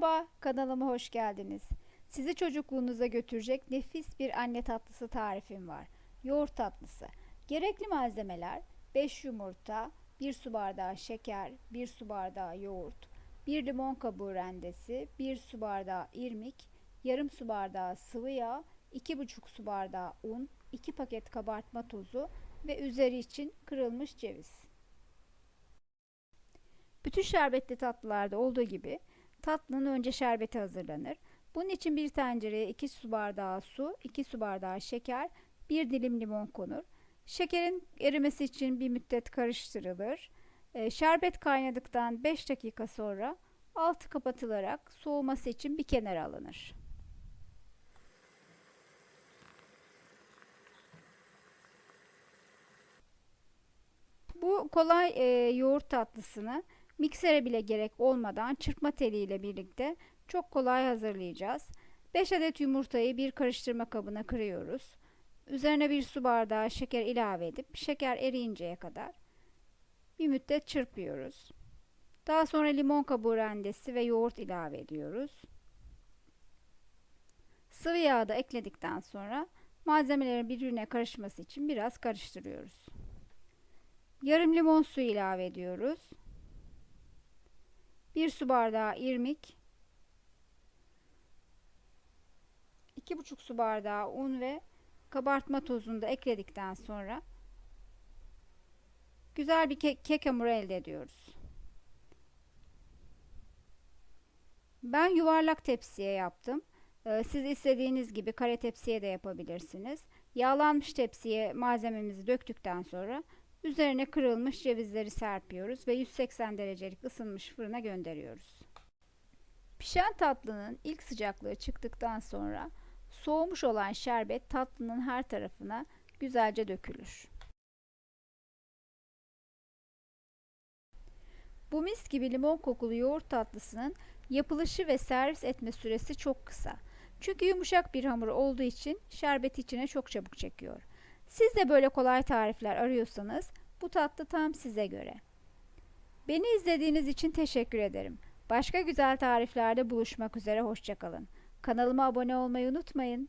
Merhaba, kanalıma hoş geldiniz. Sizi çocukluğunuza götürecek nefis bir anne tatlısı tarifim var. Yoğurt tatlısı. Gerekli malzemeler 5 yumurta, 1 su bardağı şeker, 1 su bardağı yoğurt, 1 limon kabuğu rendesi, 1 su bardağı irmik, yarım su bardağı sıvı yağ, 2,5 su bardağı un, 2 paket kabartma tozu ve üzeri için kırılmış ceviz. Bütün şerbetli tatlılarda olduğu gibi tatlının önce şerbeti hazırlanır. Bunun için bir tencereye 2 su bardağı su, 2 su bardağı şeker, 1 dilim limon konur. Şekerin erimesi için bir müddet karıştırılır. E, şerbet kaynadıktan 5 dakika sonra altı kapatılarak soğuması için bir kenara alınır. Bu kolay e, yoğurt tatlısını miksere bile gerek olmadan çırpma teliyle birlikte çok kolay hazırlayacağız. 5 adet yumurtayı bir karıştırma kabına kırıyoruz. Üzerine bir su bardağı şeker ilave edip şeker eriyinceye kadar bir müddet çırpıyoruz. Daha sonra limon kabuğu rendesi ve yoğurt ilave ediyoruz. Sıvı yağı da ekledikten sonra malzemelerin birbirine karışması için biraz karıştırıyoruz. Yarım limon suyu ilave ediyoruz. 1 su bardağı irmik, 2,5 su bardağı un ve kabartma tozunu da ekledikten sonra güzel bir kek, kek hamuru elde ediyoruz. Ben yuvarlak tepsiye yaptım. Ee, siz istediğiniz gibi kare tepsiye de yapabilirsiniz. Yağlanmış tepsiye malzememizi döktükten sonra üzerine kırılmış cevizleri serpiyoruz ve 180 derecelik ısınmış fırına gönderiyoruz. Pişen tatlının ilk sıcaklığı çıktıktan sonra soğumuş olan şerbet tatlının her tarafına güzelce dökülür. Bu mis gibi limon kokulu yoğurt tatlısının yapılışı ve servis etme süresi çok kısa. Çünkü yumuşak bir hamur olduğu için şerbet içine çok çabuk çekiyor. Siz de böyle kolay tarifler arıyorsanız bu tatlı tam size göre. Beni izlediğiniz için teşekkür ederim. Başka güzel tariflerde buluşmak üzere hoşçakalın. Kanalıma abone olmayı unutmayın.